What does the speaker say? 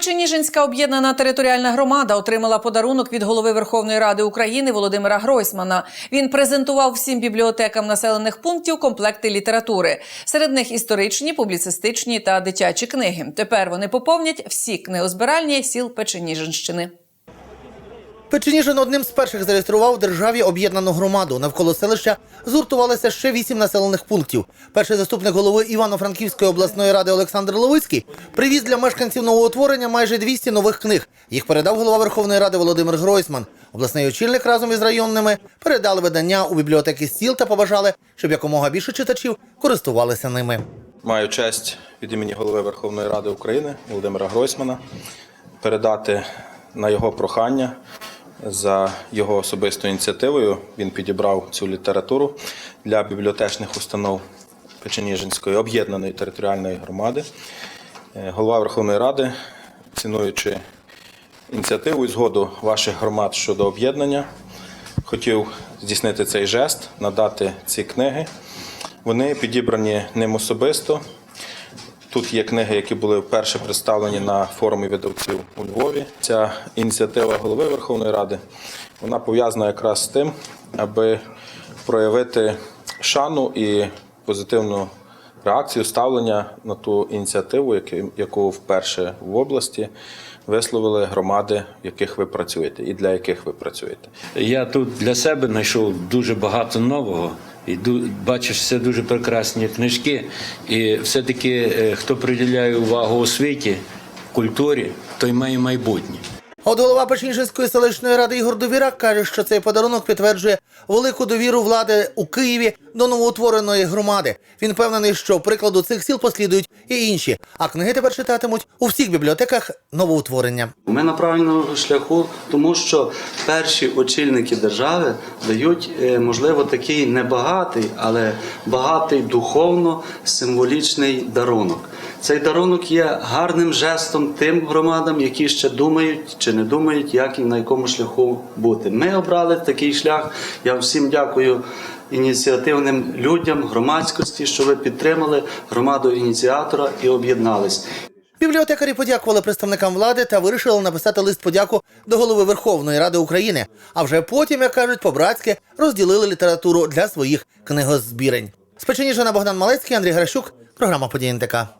Печеніжинська об'єднана територіальна громада отримала подарунок від голови Верховної Ради України Володимира Гройсмана. Він презентував всім бібліотекам населених пунктів комплекти літератури. Серед них історичні, публіцистичні та дитячі книги. Тепер вони поповнять всі книгозбиральні сіл Печеніжинщини. Печеніжин одним з перших зареєстрував в державі об'єднану громаду. Навколо селища згуртувалися ще вісім населених пунктів. Перший заступник голови Івано-Франківської обласної ради Олександр Ловицький привіз для мешканців новоутворення майже 200 нових книг. Їх передав голова Верховної Ради Володимир Гройсман. Обласний очільник разом із районними передали видання у бібліотеки сіл та побажали, щоб якомога більше читачів користувалися ними. Маю честь від імені голови Верховної Ради України Володимира Гройсмана передати на його прохання за його особистою ініціативою. Він підібрав цю літературу для бібліотечних установ Печеніжинської об'єднаної територіальної громади. Е, Голова Верховної Ради, цінуючи ініціативу і згоду ваших громад щодо об'єднання, хотів здійснити цей жест, надати ці книги. Вони підібрані ним особисто. Тут є книги, які були вперше представлені на форумі видавців у Львові. Ця ініціатива голови Верховної Ради вона пов'язана якраз з тим, аби проявити шану і позитивну реакцію ставлення на ту ініціативу, яку- вперше в області висловили громади, в яких ви працюєте, і для яких ви працюєте. Я тут для себе знайшов дуже багато нового. І ду- бачиш, все дуже прекрасні книжки. І все-таки, е, хто приділяє увагу освіті, культурі, той має майбутнє. От голова Печеніжинської селищної ради Ігор Довірак каже, що цей подарунок підтверджує велику довіру влади у Києві до новоутвореної громади. Він впевнений, що прикладу цих сіл послідують і інші, а книги тепер читатимуть у всіх бібліотеках новоутворення. Ми на правильному шляху, тому що перші очільники держави дають, е, можливо, такий небагатий, але багатий духовно символічний дарунок. Цей дарунок є гарним жестом тим громадам, які ще думають чи не думають, як і на якому шляху бути. Ми обрали такий шлях. Я всім дякую ініціативним людям, громадськості, що ви підтримали громаду ініціатора і об'єднались. Бібліотекарі подякували представникам влади та вирішили написати лист подяку до голови Верховної Ради України. А вже потім, як кажуть, по-братськи розділили літературу для своїх книгозбірень. З Печеніжина Богдан Малецький, Андрій Гращук, програма «Події НТК».